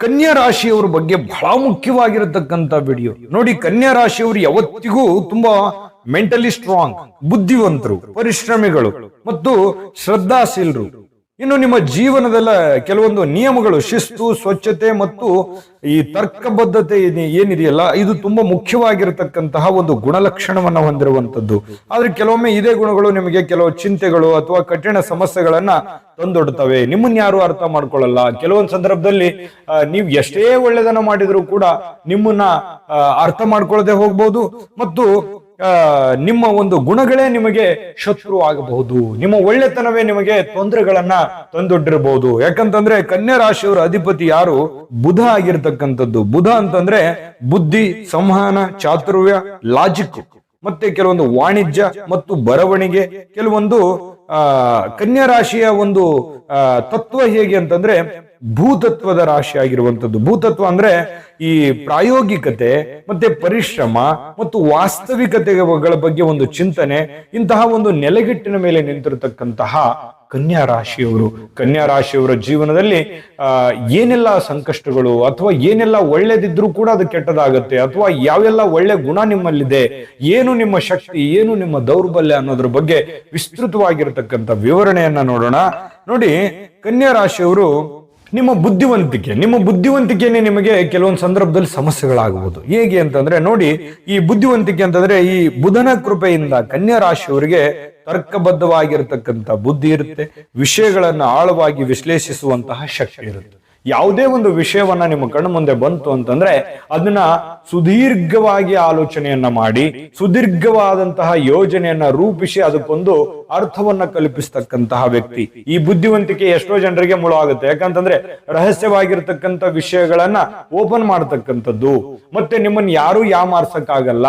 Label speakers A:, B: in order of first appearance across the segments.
A: ಕನ್ಯಾ ರಾಶಿಯವರ ಬಗ್ಗೆ ಬಹಳ ಮುಖ್ಯವಾಗಿರತಕ್ಕಂತ ವಿಡಿಯೋ ನೋಡಿ ಕನ್ಯಾ ರಾಶಿಯವರು ಯಾವತ್ತಿಗೂ ತುಂಬಾ ಮೆಂಟಲಿ ಸ್ಟ್ರಾಂಗ್ ಬುದ್ಧಿವಂತರು, ಪರಿಶ್ರಮಿಗಳು ಮತ್ತು ಶ್ರದ್ಧಾಶೀಲರು. ಇನ್ನು ನಿಮ್ಮ ಜೀವನದಲ್ಲ ಕೆಲವೊಂದು ನಿಯಮಗಳು, ಶಿಸ್ತು, ಸ್ವಚ್ಛತೆ ಮತ್ತು ಈ ತರ್ಕಬದ್ಧತೆ ಏನಿದೆಯಲ್ಲ, ಇದು ತುಂಬಾ ಮುಖ್ಯವಾಗಿರತಕ್ಕಂತಹ ಒಂದು ಗುಣಲಕ್ಷಣವನ್ನ ಹೊಂದಿರುವಂತದ್ದು ಆದ್ರೆ ಕೆಲವೊಮ್ಮೆ ಇದೇ ಗುಣಗಳು ನಿಮಗೆ ಕೆಲವು ಚಿಂತೆಗಳು ಅಥವಾ ಕಠಿಣ ಸಮಸ್ಯೆಗಳನ್ನ ತಂದೊಡ್ತವೆ. ನಿಮ್ಮನ್ನ ಯಾರು ಅರ್ಥ ಮಾಡ್ಕೊಳ್ಳಲ್ಲ. ಕೆಲವೊಂದು ಸಂದರ್ಭದಲ್ಲಿ ನೀವು ಎಷ್ಟೇ ಒಳ್ಳೆದನ್ನ ಮಾಡಿದ್ರು ಕೂಡ ನಿಮ್ಮನ್ನ ಅರ್ಥ ಮಾಡ್ಕೊಳ್ಳದೆ ಹೋಗ್ಬೋದು. ಮತ್ತು ನಿಮ್ಮ ಒಂದು ಗುಣಗಳೇ ನಿಮಗೆ ಶತ್ರು ಆಗಬಹುದು. ನಿಮ್ಮ ಒಳ್ಳೆತನವೇ ನಿಮಗೆ ತೊಂದರೆಗಳನ್ನ ತಂದೊಡ್ಡಿರಬಹುದು ಯಾಕಂತಂದ್ರೆ ಕನ್ಯಾ ರಾಶಿಯವರ ಅಧಿಪತಿ ಯಾರು? ಬುಧ ಆಗಿರ್ತಕ್ಕಂಥದ್ದು. ಬುಧ ಅಂತಂದ್ರೆ ಬುದ್ಧಿ, ಸಂವಹನ, ಚಾತುರ್ಯ ಲಾಜಿಕ್ ಮತ್ತೆ ಕೆಲವೊಂದು ವಾಣಿಜ್ಯ ಮತ್ತು ಬರವಣಿಗೆ, ಕೆಲವೊಂದು ಕನ್ಯಾ ರಾಶಿಯ ಒಂದು ತತ್ವ ಹೇಗೆ ಅಂತಂದ್ರೆ ಭೂತತ್ವದ ರಾಶಿ ಆಗಿರುವಂತದ್ದು ಭೂತತ್ವ ಅಂದ್ರೆ ಈ ಪ್ರಾಯೋಗಿಕತೆ, ಮತ್ತೆ ಪರಿಶ್ರಮ, ಮತ್ತು ವಾಸ್ತವಿಕತೆಗಳ ಬಗ್ಗೆ ಒಂದು ಚಿಂತನೆ, ಇಂತಹ ಒಂದು ನೆಲೆಗಟ್ಟಿನ ಮೇಲೆ ನಿಂತಿರತಕ್ಕಂತಹ ಕನ್ಯಾ ರಾಶಿಯವರು. ಕನ್ಯಾ ರಾಶಿಯವರ ಜೀವನದಲ್ಲಿ, ಆ, ಏನೆಲ್ಲ ಸಂಕಷ್ಟಗಳು ಅಥವಾ ಏನೆಲ್ಲ ಒಳ್ಳೇದಿದ್ರೂ ಕೂಡ ಅದು ಕೆಟ್ಟದಾಗತ್ತೆ, ಅಥವಾ ಯಾವೆಲ್ಲ ಒಳ್ಳೆ ಗುಣ ನಿಮ್ಮಲ್ಲಿದೆ, ಏನು ನಿಮ್ಮ ಶಕ್ತಿ, ಏನು ನಿಮ್ಮ ದೌರ್ಬಲ್ಯ ಅನ್ನೋದ್ರ ಬಗ್ಗೆ ವಿಸ್ತೃತವಾಗಿರತಕ್ಕಂಥ ವಿವರಣೆಯನ್ನ ನೋಡೋಣ. ನೋಡಿ, ಕನ್ಯಾ ರಾಶಿಯವರು ನಿಮ್ಮ ಬುದ್ಧಿವಂತಿಕೆ, ನಿಮ್ಮ ಬುದ್ಧಿವಂತಿಕೆನೇ ನಿಮಗೆ ಕೆಲವೊಂದು ಸಂದರ್ಭದಲ್ಲಿ ಸಮಸ್ಯೆಗಳಾಗಬಹುದು ಹೇಗೆ ಅಂತಂದ್ರೆ ನೋಡಿ, ಈ ಬುದ್ಧಿವಂತಿಕೆ ಅಂತಂದ್ರೆ ಈ ಬುಧನ ಕೃಪೆಯಿಂದ ಕನ್ಯಾ ರಾಶಿಯವರಿಗೆ ತರ್ಕಬದ್ಧವಾಗಿರತಕ್ಕಂತ ಬುದ್ಧಿ ಇರುತ್ತೆ, ವಿಷಯಗಳನ್ನ ಆಳವಾಗಿ ವಿಶ್ಲೇಷಿಸುವಂತಹ ಶಕ್ತಿ ಇರುತ್ತೆ. ಯಾವುದೇ ಒಂದು ವಿಷಯವನ್ನ ನಿಮ್ಮ ಕಣ್ಣು ಮುಂದೆ ಬಂತು ಅಂತಂದ್ರೆ ಅದನ್ನ ಸುದೀರ್ಘವಾಗಿ ಆಲೋಚನೆಯನ್ನ ಮಾಡಿ, ಸುದೀರ್ಘವಾದಂತಹ ಯೋಜನೆಯನ್ನ ರೂಪಿಸಿ ಅದಕ್ಕೊಂದು ಅರ್ಥವನ್ನ ಕಲ್ಪಿಸ್ತಕ್ಕಂತಹ ವ್ಯಕ್ತಿ. ಈ ಬುದ್ಧಿವಂತಿಕೆ ಎಷ್ಟೋ ಜನರಿಗೆ ಮುಳು ಆಗುತ್ತೆ. ಯಾಕಂತಂದ್ರೆ ರಹಸ್ಯವಾಗಿರ್ತಕ್ಕಂಥ ವಿಷಯಗಳನ್ನ ಓಪನ್ ಮಾಡತಕ್ಕಂಥದ್ದು. ಮತ್ತೆ ನಿಮ್ಮನ್ನ ಯಾರು ಯಾಮಾರ್ಸಕ್ಕಾಗಲ್ಲ.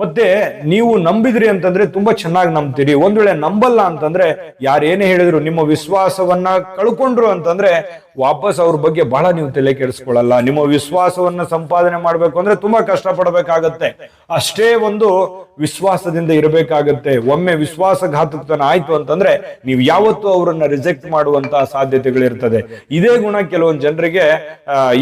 A: ಮತ್ತೆ ನೀವು ನಂಬಿದ್ರಿ ಅಂತಂದ್ರೆ ತುಂಬಾ ಚೆನ್ನಾಗಿ ನಂಬ್ತೀರಿ. ಒಂದ್ ವೇಳೆ ನಂಬಲ್ಲ ಅಂತಂದ್ರೆ ಯಾರೇನೇ ಹೇಳಿದ್ರು ನಿಮ್ಮ ವಿಶ್ವಾಸವನ್ನ ಕಳ್ಕೊಂಡ್ರು ಅಂತಂದ್ರೆ ವಾಪಸ್ ಅವ್ರ ಬಗ್ಗೆ ಬಹಳ ನೀವು ತಲೆ ಕೆಡಿಸ್ಕೊಳ್ಳಲ್ಲ. ನಿಮ್ಮ ವಿಶ್ವಾಸವನ್ನ ಸಂಪಾದನೆ ಮಾಡ್ಬೇಕು ಅಂದ್ರೆ ತುಂಬಾ ಕಷ್ಟ ಪಡಬೇಕಾಗತ್ತೆ ಅಷ್ಟೇ ಒಂದು ವಿಶ್ವಾಸದಿಂದ ಇರಬೇಕಾಗತ್ತೆ. ಒಮ್ಮೆ ವಿಶ್ವಾಸಘಾತುಕತನ ಆಯ್ತು ಅಂತಂದ್ರೆ ನೀವು ಯಾವತ್ತೂ ಅವರನ್ನ ರಿಜೆಕ್ಟ್ ಮಾಡುವಂತಹ ಸಾಧ್ಯತೆಗಳಿರ್ತದೆ. ಇದೇ ಗುಣ ಕೆಲವೊಂದು ಜನರಿಗೆ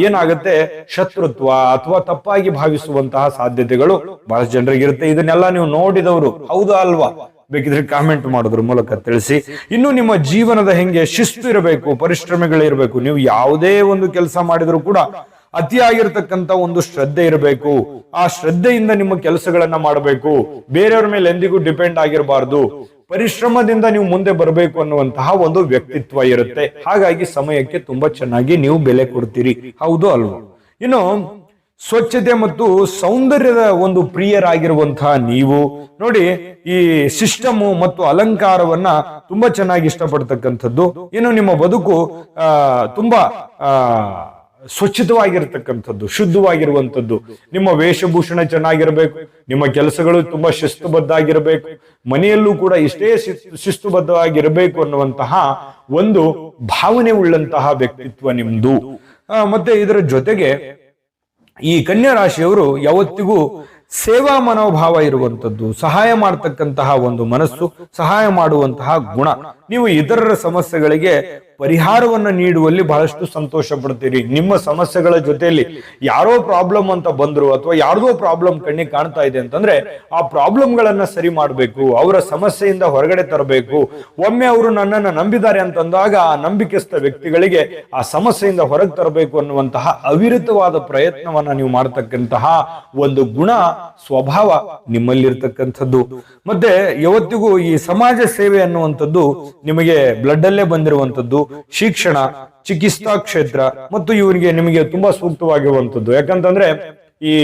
A: ಏನಾಗುತ್ತೆ? ಶತ್ರುತ್ವ ಅಥವಾ ತಪ್ಪಾಗಿ ಭಾವಿಸುವಂತಹ ಸಾಧ್ಯತೆಗಳು ಬಹಳಷ್ಟು ಜನರಿಗೆ ಇರುತ್ತೆ ಇದನ್ನೆಲ್ಲ ನೀವು ನೋಡಿದವರು ಹೌದಾ ಅಲ್ವಾ? ಬೇಕಿದ್ರೆ ಕಾಮೆಂಟ್ ಮಾಡೋದ್ರ ಮೂಲಕ ತಿಳಿಸಿ. ಇನ್ನು ನಿಮ್ಮ ಜೀವನದ ಹೆಂಗೆ ಶಿಸ್ತು ಇರಬೇಕು ಪರಿಶ್ರಮಗಳಿರಬೇಕು ನೀವು ಯಾವುದೇ ಒಂದು ಕೆಲಸ ಮಾಡಿದ್ರು ಕೂಡ ಅತಿಯಾಗಿರ್ತಕ್ಕಂತ ಒಂದು ಶ್ರದ್ಧೆ ಇರಬೇಕು. ಆ ಶ್ರದ್ಧೆಯಿಂದ ನಿಮ್ಮ ಕೆಲಸಗಳನ್ನ ಮಾಡಬೇಕು. ಬೇರೆಯವ್ರ ಮೇಲೆ ಎಂದಿಗೂ ಡಿಪೆಂಡ್ ಆಗಿರಬಾರ್ದು. ಪರಿಶ್ರಮದಿಂದ ನೀವು ಮುಂದೆ ಬರಬೇಕು ಅನ್ನುವಂತಹ ಒಂದು ವ್ಯಕ್ತಿತ್ವ ಇರುತ್ತೆ. ಹಾಗಾಗಿ ಸಮಯಕ್ಕೆ ತುಂಬಾ ಚೆನ್ನಾಗಿ ನೀವು ಬೆಲೆ ಕೊಡ್ತೀರಿ. ಹೌದು ಅಲ್ವಾ? ಇನ್ನು ಸ್ವಚ್ಛತೆ ಮತ್ತು ಸೌಂದರ್ಯದ ಒಂದು ಪ್ರಿಯರಾಗಿರುವಂತಹ ನೀವು, ನೋಡಿ ಈ ಸಿಸ್ಟಮ್ ಮತ್ತು ಅಲಂಕಾರವನ್ನ ತುಂಬಾ ಚೆನ್ನಾಗಿ ಇಷ್ಟಪಡ್ತಕ್ಕಂಥದ್ದು. ಇನ್ನು ನಿಮ್ಮ ಬದುಕು ತುಂಬಾ, ಆ ಸ್ವಚ್ಛತವಾಗಿರ್ತಕ್ಕಂಥದ್ದು ಶುದ್ಧವಾಗಿರುವಂಥದ್ದು. ನಿಮ್ಮ ವೇಷಭೂಷಣ ಚೆನ್ನಾಗಿರಬೇಕು, ನಿಮ್ಮ ಕೆಲಸಗಳು ತುಂಬಾ ಶಿಸ್ತುಬದ್ಧ ಆಗಿರಬೇಕು ಮನೆಯಲ್ಲೂ ಕೂಡ ಇಷ್ಟೇ ಶಿಸ್ತು- ಶಿಸ್ತುಬದ್ಧವಾಗಿರಬೇಕು ಅನ್ನುವಂತಹ ಒಂದು ಭಾವನೆ ಉಳ್ಳಂತಹ ವ್ಯಕ್ತಿತ್ವ ನಿಮ್ದು. ಮತ್ತೆ ಇದರ ಜೊತೆಗೆ ಈ ಕನ್ಯಾ ರಾಶಿಯವರು ಯಾವತ್ತಿಗೂ ಸೇವಾ ಮನೋಭಾವ ಇರುವಂತದ್ದು ಸಹಾಯ ಮಾಡತಕ್ಕಂತಹ ಒಂದು ಮನಸ್ಸು, ಸಹಾಯ ಮಾಡುವಂತಹ ಗುಣ. ನೀವು ಇತರರ ಸಮಸ್ಯೆಗಳಿಗೆ ಪರಿಹಾರವನ್ನ ನೀಡುವಲ್ಲಿ ಬಹಳಷ್ಟು ಸಂತೋಷ ಪಡ್ತೀರಿ ನಿಮ್ಮ ಸಮಸ್ಯೆಗಳ ಜೊತೆಯಲ್ಲಿ ಯಾರೋ ಪ್ರಾಬ್ಲಮ್ ಅಂತ ಬಂದ್ರು ಅಥವಾ ಯಾರ್ದೋ ಪ್ರಾಬ್ಲಮ್ ಕಣ್ಣಿಗೆ ಕಾಣ್ತಾ ಇದೆ ಅಂತಂದ್ರೆ ಆ ಪ್ರಾಬ್ಲಮ್ಗಳನ್ನ ಸರಿ ಮಾಡಬೇಕು, ಅವರ ಸಮಸ್ಯೆಯಿಂದ ಹೊರಗಡೆ ತರಬೇಕು. ಒಮ್ಮೆ ಅವರು ನನ್ನನ್ನ ನಂಬಿದ್ದಾರೆ ಅಂತಂದಾಗ ಆ ನಂಬಿಕೆಸ್ಥ ವ್ಯಕ್ತಿಗಳಿಗೆ ಆ ಸಮಸ್ಯೆಯಿಂದ ಹೊರಗೆ ತರಬೇಕು ಅನ್ನುವಂತಹ ಅವಿರತವಾದ ಪ್ರಯತ್ನವನ್ನ ನೀವು ಮಾಡ್ತಕ್ಕಂತಹ ಒಂದು ಗುಣ, ಸ್ವಭಾವ ನಿಮ್ಮಲ್ಲಿರ್ತಕ್ಕಂಥದ್ದು. ಮತ್ತೆ ಯಾವತ್ತಿಗೂ ಈ ಸಮಾಜ ಸೇವೆ ಅನ್ನುವಂಥದ್ದು ನಿಮಗೆ ಬ್ಲಡ್ ಅಲ್ಲೇ ಬಂದಿರುವಂತದ್ದು ಶಿಕ್ಷಣ, ಚಿಕಿತ್ಸಾ ಕ್ಷೇತ್ರ ಮತ್ತು ಇವರಿಗೆ ನಿಮಗೆ ತುಂಬಾ ಸೂಕ್ತವಾಗಿರುವಂತದ್ದು ಯಾಕಂತಂದ್ರೆ ಈ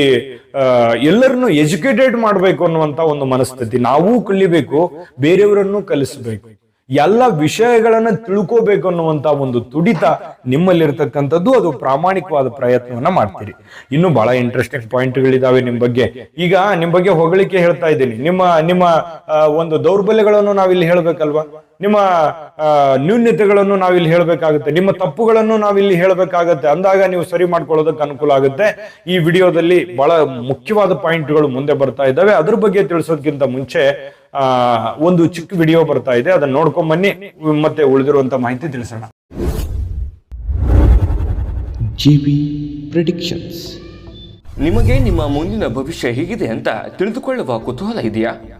A: ಎಲ್ಲರನ್ನು ಎಜುಕೇಟೆಡ್ ಮಾಡಬೇಕು ಅನ್ನುವಂತ ಒಂದು ಮನಸ್ಥಿತಿ. ನಾವೂ ಕಲಿಬೇಕು, ಬೇರೆಯವರನ್ನು ಕಲಿಸಬೇಕು. ಎಲ್ಲ ವಿಷಯಗಳನ್ನ ತಿಳ್ಕೋಬೇಕು ಅನ್ನುವಂತ ಒಂದು ತುಡಿತ ನಿಮ್ಮಲ್ಲಿರ್ತಕ್ಕಂಥದ್ದು, ಅದು ಪ್ರಾಮಾಣಿಕವಾದ ಪ್ರಯತ್ನವನ್ನ ಮಾಡ್ತೀರಿ. ಇನ್ನು ಬಹಳ ಇಂಟ್ರೆಸ್ಟಿಂಗ್ ಪಾಯಿಂಟ್ಗಳಿದಾವೆ ನಿಮ್ ಬಗ್ಗೆ. ಈಗ ನಿಮ್ ಬಗ್ಗೆ ಹೊಗಳಿಕೆ ಹೇಳ್ತಾ ಇದ್ದೀನಿ. ನಿಮ್ಮ ನಿಮ್ಮ ಒಂದು ದೌರ್ಬಲ್ಯಗಳನ್ನು ನಾವಿಲ್ಲಿ ಹೇಳ್ಬೇಕಲ್ವಾ? ನಿಮ್ಮ ಆ, ನ್ಯೂನ್ಯತೆಗಳನ್ನು ನಾವಿಲ್ಲಿ ಹೇಳಬೇಕಾಗುತ್ತೆ. ನಿಮ್ಮ ತಪ್ಪುಗಳನ್ನು ನಾವಿಲ್ಲಿ ಹೇಳಬೇಕಾಗುತ್ತೆ. ಅಂದಾಗ ನೀವು ಸರಿ ಮಾಡ್ಕೊಳ್ಳೋದಕ್ಕೆ ಅನುಕೂಲ ಆಗುತ್ತೆ. ಈ ವಿಡಿಯೋದಲ್ಲಿ ಬಹಳ ಮುಖ್ಯವಾದ ಪಾಯಿಂಟ್ಗಳು ಮುಂದೆ ಬರ್ತಾ ಇದ್ದಾವೆ. ಅದ್ರ ಬಗ್ಗೆ ತಿಳಿಸೋದಕ್ಕಿಂತ ಮುಂಚೆ ಆ ಒಂದು ಚಿಕ್ಕ ವಿಡಿಯೋ ಬರ್ತಾ ಇದೆ. ಅದನ್ನ ನೋಡ್ಕೊಂಡ್ ಬನ್ನಿ. ಮತ್ತೆ ಉಳಿದಿರುವಂತ ಮಾಹಿತಿ ತಿಳಿಸೋಣ.
B: GB predictions.
C: ನಿಮಗೆ ನಿಮ್ಮ ಮುಂದಿನ ಭವಿಷ್ಯ ಹೇಗಿದೆ ಅಂತ ತಿಳಿದುಕೊಳ್ಳುವ ಕುತೂಹಲ ಇದೆಯಾ?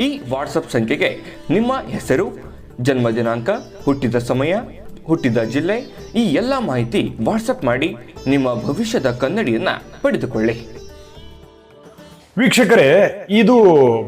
C: ಈ ವಾಟ್ಸಪ್ ಸಂಖ್ಯೆಗೆ ನಿಮ್ಮ ಹೆಸರು, ಜನ್ಮ ದಿನಾಂಕ, ಹುಟ್ಟಿದ ಸಮಯ, ಹುಟ್ಟಿದ ಜಿಲ್ಲೆ, ಈ ಎಲ್ಲ ಮಾಹಿತಿ ವಾಟ್ಸಪ್ ಮಾಡಿ ನಿಮ್ಮ ಭವಿಷ್ಯದ ಕನ್ನಡಿಯನ್ನ ಪಡೆದುಕೊಳ್ಳಿ.
A: ವೀಕ್ಷಕರೇ, ಇದು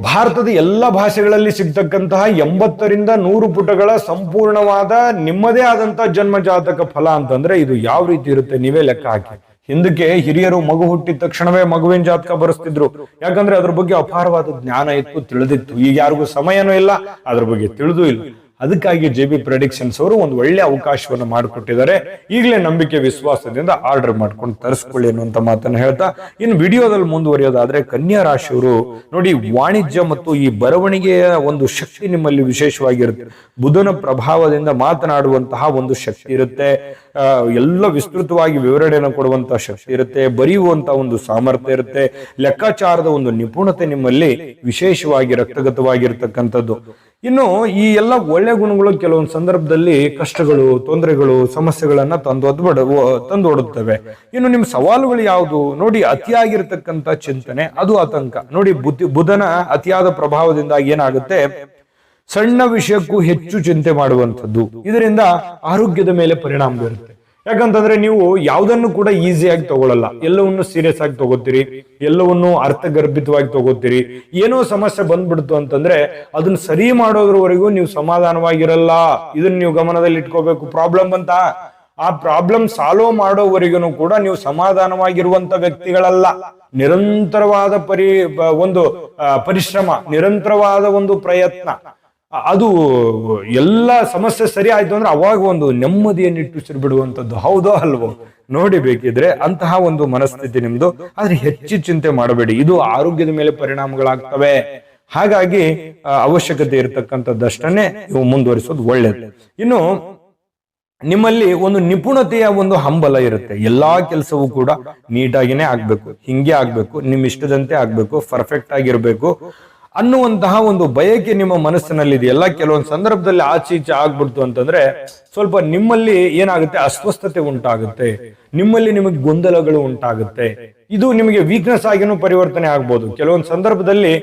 A: ಭಾರತದ ಎಲ್ಲ ಭಾಷೆಗಳಲ್ಲಿ ಸಿಗ್ತಕ್ಕಂತಹ ಎಂಬತ್ತರಿಂದ ನೂರು ಪುಟಗಳ ಸಂಪೂರ್ಣವಾದ ನಿಮ್ಮದೇ ಆದಂತಹ ಜನ್ಮ ಜಾತಕ ಫಲ ಅಂತಂದ್ರೆ ಇದು ಯಾವ ರೀತಿ ಇರುತ್ತೆ ನೀವೇ ಲೆಕ್ಕ ಹಾಕಿ. ಹಿಂದಕ್ಕೆ ಹಿರಿಯರು ಮಗು ಹುಟ್ಟಿದ ತಕ್ಷಣವೇ ಮಗುವಿನ ಜಾತಕ ಬರೆಸ್ತಿದ್ರು. ಯಾಕಂದ್ರೆ ಅದ್ರ ಬಗ್ಗೆ ಅಪಾರವಾದ ಜ್ಞಾನ ಇತ್ತು, ತಿಳಿದಿತ್ತು. ಈಗ ಯಾರಿಗೂ ಸಮಯನೂ ಇಲ್ಲ, ಅದ್ರ ಬಗ್ಗೆ ತಿಳಿದೂ ಇಲ್ಲ. ಅದಕ್ಕಾಗಿ ಜೆ ಬಿ ಪ್ರೆಡಿಕ್ಷನ್ಸ್ ಅವರು ಒಂದು ಒಳ್ಳೆ ಅವಕಾಶವನ್ನು ಮಾಡಿಕೊಟ್ಟಿದ್ದಾರೆ. ಈಗಲೇ ನಂಬಿಕೆ, ವಿಶ್ವಾಸದಿಂದ ಆರ್ಡರ್ ಮಾಡ್ಕೊಂಡು ತರಿಸ್ಕೊಳ್ಳಿ ಅನ್ನುವಂತ ಮಾತನ್ನು ಹೇಳ್ತಾ, ಇನ್ನು ವಿಡಿಯೋದಲ್ಲಿ ಮುಂದುವರಿಯೋದಾದ್ರೆ ಕನ್ಯಾ ರಾಶಿಯವರು ನೋಡಿ, ವಾಣಿಜ್ಯ ಮತ್ತು ಈ ಬರವಣಿಗೆಯ ಒಂದು ಶಕ್ತಿ ನಿಮ್ಮಲ್ಲಿ ವಿಶೇಷವಾಗಿರುತ್ತೆ. ಬುಧನ ಪ್ರಭಾವದಿಂದ ಮಾತನಾಡುವಂತಹ ಒಂದು ಶಕ್ತಿ ಇರುತ್ತೆ. ಎಲ್ಲ ವಿಸ್ತೃತವಾಗಿ ವಿವರಣೆಯನ್ನು ಕೊಡುವಂತಹ ಶಕ್ತಿ ಇರುತ್ತೆ. ಬರೆಯುವಂತಹ ಒಂದು ಸಾಮರ್ಥ್ಯ ಇರುತ್ತೆ. ಲೆಕ್ಕಾಚಾರದ ಒಂದು ನಿಪುಣತೆ ನಿಮ್ಮಲ್ಲಿ ವಿಶೇಷವಾಗಿ ರಕ್ತಗತವಾಗಿರ್ತಕ್ಕಂಥದ್ದು. ಇನ್ನು ಈ ಎಲ್ಲ ಒಳ್ಳೆ ಗುಣಗಳು ಕೆಲವೊಂದು ಸಂದರ್ಭದಲ್ಲಿ ಕಷ್ಟಗಳು, ತೊಂದರೆಗಳು, ಸಮಸ್ಯೆಗಳನ್ನ ತಂದು ಒದ್ಬಿಡ ತಂದು ಒಡುತ್ತವೆ ಇನ್ನು ನಿಮ್ ಸವಾಲುಗಳು ಯಾವುದು? ನೋಡಿ ಅತಿಯಾಗಿರ್ತಕ್ಕಂಥ ಚಿಂತನೆ, ಅದು ಆತಂಕ. ನೋಡಿ ಬುದ್ಧಿ ಬುಧನ ಅತಿಯಾದ ಪ್ರಭಾವದಿಂದ ಏನಾಗುತ್ತೆ? ಸಣ್ಣ ವಿಷಯಕ್ಕೂ ಹೆಚ್ಚು ಚಿಂತೆ ಮಾಡುವಂಥದ್ದು. ಇದರಿಂದ ಆರೋಗ್ಯದ ಮೇಲೆ ಪರಿಣಾಮ ಬೀರುತ್ತೆ. ಯಾಕಂತಂದ್ರೆ ನೀವು ಯಾವುದನ್ನು ಕೂಡ ಈಸಿಯಾಗಿ ತಗೊಳ್ಳಲ್ಲ ಎಲ್ಲವನ್ನು ಸೀರಿಯಸ್ ಆಗಿ ತಗೋತೀರಿ, ಎಲ್ಲವನ್ನು ಅರ್ಥಗರ್ಭಿತವಾಗಿ ತಗೋತೀರಿ. ಏನೋ ಸಮಸ್ಯೆ ಬಂದ್ಬಿಡ್ತು ಅಂತಂದ್ರೆ ಅದನ್ನ ಸರಿ ಮಾಡೋದ್ರವರೆಗೂ ನೀವು ಸಮಾಧಾನವಾಗಿರಲ್ಲ. ಇದನ್ನ ನೀವು ಗಮನದಲ್ಲಿ ಇಟ್ಕೋಬೇಕು. ಪ್ರಾಬ್ಲಮ್ ಅಂತ ಆ ಪ್ರಾಬ್ಲಮ್ ಸಾಲ್ವ್ ಮಾಡೋವರೆಗೂ ಕೂಡ ನೀವು ಸಮಾಧಾನವಾಗಿರುವಂತ ವ್ಯಕ್ತಿಗಳಲ್ಲ. ನಿರಂತರವಾದ ಪರಿ ಒಂದು ಪರಿಶ್ರಮ, ನಿರಂತರವಾದ ಒಂದು ಪ್ರಯತ್ನ. ಅದು ಎಲ್ಲ ಸಮಸ್ಯೆ ಸರಿ ಆಯ್ತು ಅಂದ್ರೆ ಅವಾಗ ಒಂದು ನೆಮ್ಮದಿಯನ್ನು ಇಟ್ಟು ಬಿಡುವಂಥದ್ದು ಹೌದೋ ಅಲ್ವೋ? ನೋಡಿ ಬೇಕಿದ್ರೆ ಅಂತಹ ಒಂದು ಮನಸ್ಥಿತಿ ನಿಮ್ದು. ಆದ್ರೆ ಹೆಚ್ಚು ಚಿಂತೆ ಮಾಡಬೇಡಿ. ಇದು ಆರೋಗ್ಯದ ಮೇಲೆ ಪರಿಣಾಮಗಳಾಗ್ತವೆ. ಹಾಗಾಗಿ ಅವಶ್ಯಕತೆ ಇರತಕ್ಕಂಥದ್ದಷ್ಟನ್ನೇ ನೀವು ಮುಂದುವರಿಸೋದು ಒಳ್ಳೇದು. ಇನ್ನು, ನಿಮ್ಮಲ್ಲಿ ಒಂದು ನಿಪುಣತೆಯ ಒಂದು ಹಂಬಲ ಇರುತ್ತೆ. ಎಲ್ಲಾ ಕೆಲಸವೂ ಕೂಡ ನೀಟಾಗಿನೇ ಆಗ್ಬೇಕು. ಹಿಂಗೆ ಆಗ್ಬೇಕು. ನಿಮ್ ಇಷ್ಟದಂತೆ ಆಗ್ಬೇಕು. ಪರ್ಫೆಕ್ಟ್ ಆಗಿರ್ಬೇಕು. ಅನ್ನುವಂತಹ ಒಂದು ಬಯಕೆ ನಿಮ್ಮ ಮನಸ್ಸಿನಲ್ಲಿ ಇದೆಯಲ್ಲ ಕೆಲವೊಂದು ಸಂದರ್ಭದಲ್ಲಿ ಆಚೆ ಈಚೆ ಆಗ್ಬಿಡ್ತು ಅಂತಂದ್ರೆ ಸ್ವಲ್ಪ ನಿಮ್ಮಲ್ಲಿ ಏನಾಗುತ್ತೆ? ಅಸ್ವಸ್ಥತೆ ಉಂಟಾಗುತ್ತೆ. ನಿಮ್ಮಲ್ಲಿ ನಿಮಗೆ ಗೊಂದಲಗಳು ಉಂಟಾಗುತ್ತೆ. ಇದು ನಿಮಗೆ ವೀಕ್ನೆಸ್ ಆಗಿನೂ ಪರಿವರ್ತನೆ ಆಗ್ಬೋದು. ಕೆಲವೊಂದು ಸಂದರ್ಭದಲ್ಲಿ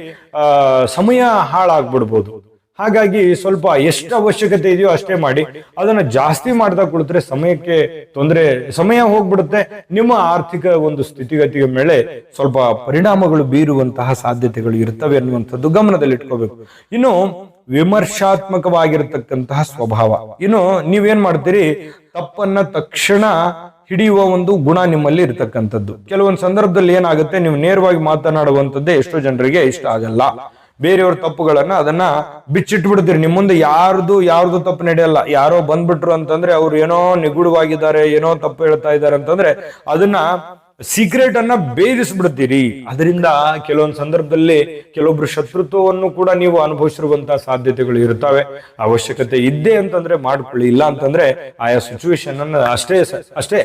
A: ಸಮಯ ಹಾಳಾಗ್ಬಿಡ್ಬೋದು. ಹಾಗಾಗಿ ಸ್ವಲ್ಪ ಎಷ್ಟು ಅವಶ್ಯಕತೆ ಇದೆಯೋ ಅಷ್ಟೇ ಮಾಡಿ. ಅದನ್ನ ಜಾಸ್ತಿ ಮಾಡ್ತಾ ಕುಳಿತರೆ ಸಮಯಕ್ಕೆ ತೊಂದರೆ, ಸಮಯ ಹೋಗ್ಬಿಡುತ್ತೆ. ನಿಮ್ಮ ಆರ್ಥಿಕ ಒಂದು ಸ್ಥಿತಿಗತಿಯ ಮೇಲೆ ಸ್ವಲ್ಪ ಪರಿಣಾಮಗಳು ಬೀರುವಂತಹ ಸಾಧ್ಯತೆಗಳು ಇರ್ತವೆ ಅನ್ನುವಂಥದ್ದು ಗಮನದಲ್ಲಿ ಇಟ್ಕೋಬೇಕು ಇನ್ನು ವಿಮರ್ಶಾತ್ಮಕವಾಗಿರತಕ್ಕಂತಹ ಸ್ವಭಾವ. ಇನ್ನು ನೀವೇನ್ ಮಾಡ್ತೀರಿ? ತಪ್ಪನ್ನ ತಕ್ಷಣ ಹಿಡಿಯುವ ಒಂದು ಗುಣ ನಿಮ್ಮಲ್ಲಿ ಇರತಕ್ಕಂಥದ್ದು. ಕೆಲವೊಂದು ಸಂದರ್ಭದಲ್ಲಿ ಏನಾಗುತ್ತೆ? ನೀವು ನೇರವಾಗಿ ಮಾತನಾಡುವಂಥದ್ದೇ ಎಷ್ಟೋ ಜನರಿಗೆ ಇಷ್ಟ ಆಗಲ್ಲ. ಬೇರೆಯವ್ರ ತಪ್ಪುಗಳನ್ನ ಅದನ್ನ ಬಿಚ್ಚಿಟ್ಬಿಡ್ತೀರಿ. ನಿಮ್ ಮುಂದೆ ಯಾರ್ದು ಯಾರ್ದು ತಪ್ಪು ನಡೆಯಲ್ಲ. ಯಾರೋ ಬಂದ್ಬಿಟ್ರು ಅಂತಂದ್ರೆ ಅವ್ರು ಏನೋ ನಿಗೂಢವಾಗಿದ್ದಾರೆ, ಏನೋ ತಪ್ಪು ಹೇಳ್ತಾ ಇದ್ದಾರೆ ಅಂತಂದ್ರೆ ಅದನ್ನ ಸೀಕ್ರೆಟ್ ಅನ್ನ ಭೇದಿಸ್ಬಿಡ್ತೀರಿ. ಅದರಿಂದ ಕೆಲವೊಂದು ಸಂದರ್ಭದಲ್ಲಿ ಕೆಲವೊಬ್ರು ಶತ್ರುತ್ವವನ್ನು ಕೂಡ ನೀವು ಅನುಭವಿಸಿರುವಂತಹ ಸಾಧ್ಯತೆಗಳು ಇರ್ತವೆ ಅವಶ್ಯಕತೆ ಇದ್ದೇ ಅಂತಂದ್ರೆ ಮಾಡ್ಕೊಳ್ಳಿ. ಇಲ್ಲ ಅಂತಂದ್ರೆ ಆಯಾ ಸಿಚುವೇಶನ್ ಅನ್ನ ಅಷ್ಟೇ ಅಷ್ಟೇ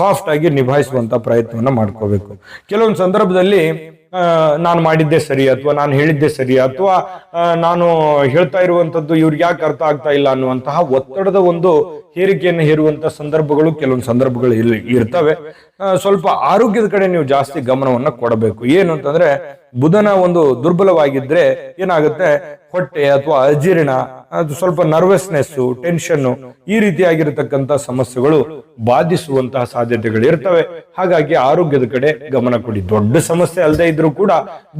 A: ಸಾಫ್ಟ್ ಆಗಿ ನಿಭಾಯಿಸುವಂತ ಪ್ರಯತ್ನವನ್ನ ಮಾಡ್ಕೋಬೇಕು. ಕೆಲವೊಂದು ಸಂದರ್ಭದಲ್ಲಿ ನಾನು ಮಾಡಿದ್ದೆ ಸರಿ ಅಥವಾ ನಾನು ಹೇಳಿದ್ದೆ ಸರಿ ಅಥವಾ ನಾನು ಹೇಳ್ತಾ ಇರುವಂತದ್ದು ಇವ್ರಿಗೆ ಯಾಕೆ ಅರ್ಥ ಆಗ್ತಾ ಇಲ್ಲ ಅನ್ನುವಂತಹ ಒತ್ತಡದ ಒಂದು ಹೇರಿಕೆಯನ್ನು ಹೇರುವಂತಹ ಸಂದರ್ಭಗಳು, ಕೆಲವೊಂದು ಸಂದರ್ಭಗಳು ಇಲ್ಲಿ ಇರ್ತವೆ. ಸ್ವಲ್ಪ ಆರೋಗ್ಯದ ಕಡೆ ನೀವು ಜಾಸ್ತಿ ಗಮನವನ್ನ ಕೊಡಬೇಕು. ಏನು ಅಂತಂದ್ರೆ, ಬುಧನ ಒಂದು ದುರ್ಬಲವಾಗಿದ್ರೆ ಏನಾಗುತ್ತೆ? ಹೊಟ್ಟೆ ಅಥವಾ ಅಜೀರ್ಣ ಸ್ವಲ್ಪ ನರ್ವಸ್ನೆಸ್ ಟೆನ್ಷನ್ ಈ ರೀತಿಯಾಗಿರತಕ್ಕಂತ ಸಮಸ್ಯೆಗಳು ಬಾಧಿಸುವಂತಹ ಸಾಧ್ಯತೆಗಳು ಇರ್ತವೆ ಹಾಗಾಗಿ ಆರೋಗ್ಯದ ಕಡೆ ಗಮನ ಕೊಡಿ. ದೊಡ್ಡ ಸಮಸ್ಯೆ ಅಲ್ಲದೆ ಇದ್ರೂ ಕೂಡ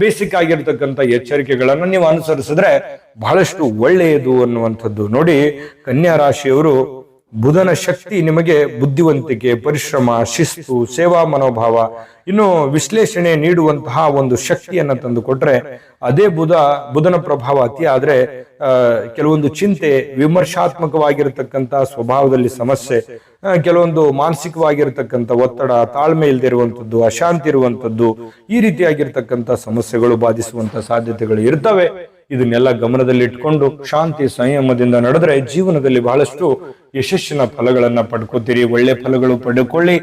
A: ಬೇಸಿಕ್ ಆಗಿರ್ತಕ್ಕಂಥ ಎಚ್ಚರಿಕೆಗಳನ್ನು ನೀವು ಅನುಸರಿಸಿದ್ರೆ ಬಹಳಷ್ಟು ಒಳ್ಳೆಯದು ಅನ್ನುವಂಥದ್ದು. ನೋಡಿ, ಕನ್ಯಾ ರಾಶಿಯವರು ಬುಧನ ಶಕ್ತಿ ನಿಮಗೆ ಬುದ್ಧಿವಂತಿಕೆ, ಪರಿಶ್ರಮ, ಶಿಸ್ತು, ಸೇವಾ ಮನೋಭಾವ, ಇನ್ನು ವಿಶ್ಲೇಷಣೆ ನೀಡುವಂತಹ ಒಂದು ಶಕ್ತಿಯನ್ನ ತಂದುಕೊಟ್ರೆ ಅದೇ ಬುಧ, ಬುಧನ ಪ್ರಭಾವ ಅತಿ ಆದ್ರೆ ಕೆಲವೊಂದು ಚಿಂತೆ ವಿಮರ್ಶಾತ್ಮಕವಾಗಿರತಕ್ಕಂತ ಸ್ವಭಾವದಲ್ಲಿ ಸಮಸ್ಯೆ ಕೆಲವೊಂದು ಮಾನಸಿಕವಾಗಿರತಕ್ಕಂತ ಒತ್ತಡ, ತಾಳ್ಮೆ ಇರುವಂಥದ್ದು, ಅಶಾಂತಿ ಇರುವಂತದ್ದು ಈ ರೀತಿಯಾಗಿರ್ತಕ್ಕಂಥ ಸಮಸ್ಯೆಗಳು ಬಾಧಿಸುವಂತ ಸಾಧ್ಯತೆಗಳು ಇರ್ತವೆ. ಇದನ್ನೆಲ್ಲ ಗಮನದಲ್ಲಿಟ್ಕೊಂಡು ಶಾಂತಿ ಸಂಯಮದಿಂದ ನಡೆದ್ರೆ ಜೀವನದಲ್ಲಿ ಬಹಳಷ್ಟು ಯಶಸ್ಸಿನ ಫಲಗಳನ್ನ ಪಡ್ಕೋತೀರಿ ಒಳ್ಳೆ ಫಲಗಳು ಪಡ್ಕೊಳ್ಳಿ.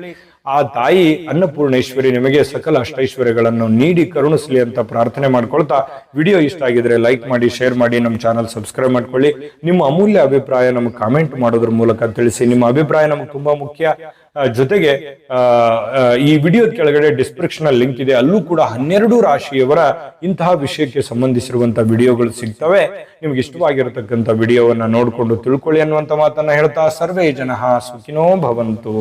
A: ಆ ತಾಯಿ ಅನ್ನಪೂರ್ಣೇಶ್ವರಿ ನಿಮಗೆ ಸಕಲ ಅಷ್ಟೈಶ್ವರ್ಯಗಳನ್ನು ನೀಡಿ ಕರುಣಿಸಲಿ ಅಂತ ಪ್ರಾರ್ಥನೆ ಮಾಡ್ಕೊಳ್ತಾ ವಿಡಿಯೋ ಇಷ್ಟ ಆಗಿದ್ರೆ ಲೈಕ್ ಮಾಡಿ, ಶೇರ್ ಮಾಡಿ, ನಮ್ಮ ಚಾನಲ್ ಸಬ್ಸ್ಕ್ರೈಬ್ ಮಾಡ್ಕೊಳ್ಳಿ. ನಿಮ್ಮ ಅಮೂಲ್ಯ ಅಭಿಪ್ರಾಯ ನಮಗೆ ಕಾಮೆಂಟ್ ಮಾಡೋದ್ರ ಮೂಲಕ ತಿಳಿಸಿ. ನಿಮ್ಮ ಅಭಿಪ್ರಾಯ ನಮ್ಗೆ ತುಂಬಾ ಮುಖ್ಯ. ಜೊತೆಗೆ ಈ ವಿಡಿಯೋ ಕೆಳಗಡೆ ಡಿಸ್ಕ್ರಿಪ್ಷನ್ ಲಿಂಕ್ ಇದೆ. ಅಲ್ಲೂ ಕೂಡ ಹನ್ನೆರಡು ರಾಶಿಯವರ ಇಂತಹ ವಿಷಯಕ್ಕೆ ಸಂಬಂಧಿಸಿರುವಂತಹ ವಿಡಿಯೋಗಳು ಸಿಗ್ತವೆ. ನಿಮ್ಗೆ ಇಷ್ಟವಾಗಿರತಕ್ಕಂಥ ವಿಡಿಯೋವನ್ನ ನೋಡ್ಕೊಂಡು ತಿಳ್ಕೊಳ್ಳಿ ಅನ್ನುವಂತ ಮಾತನ್ನ ಹೇಳ್ತಾ ಸರ್ವೇ ಜನ ಸುಖಿನೋ ಭವಂತು.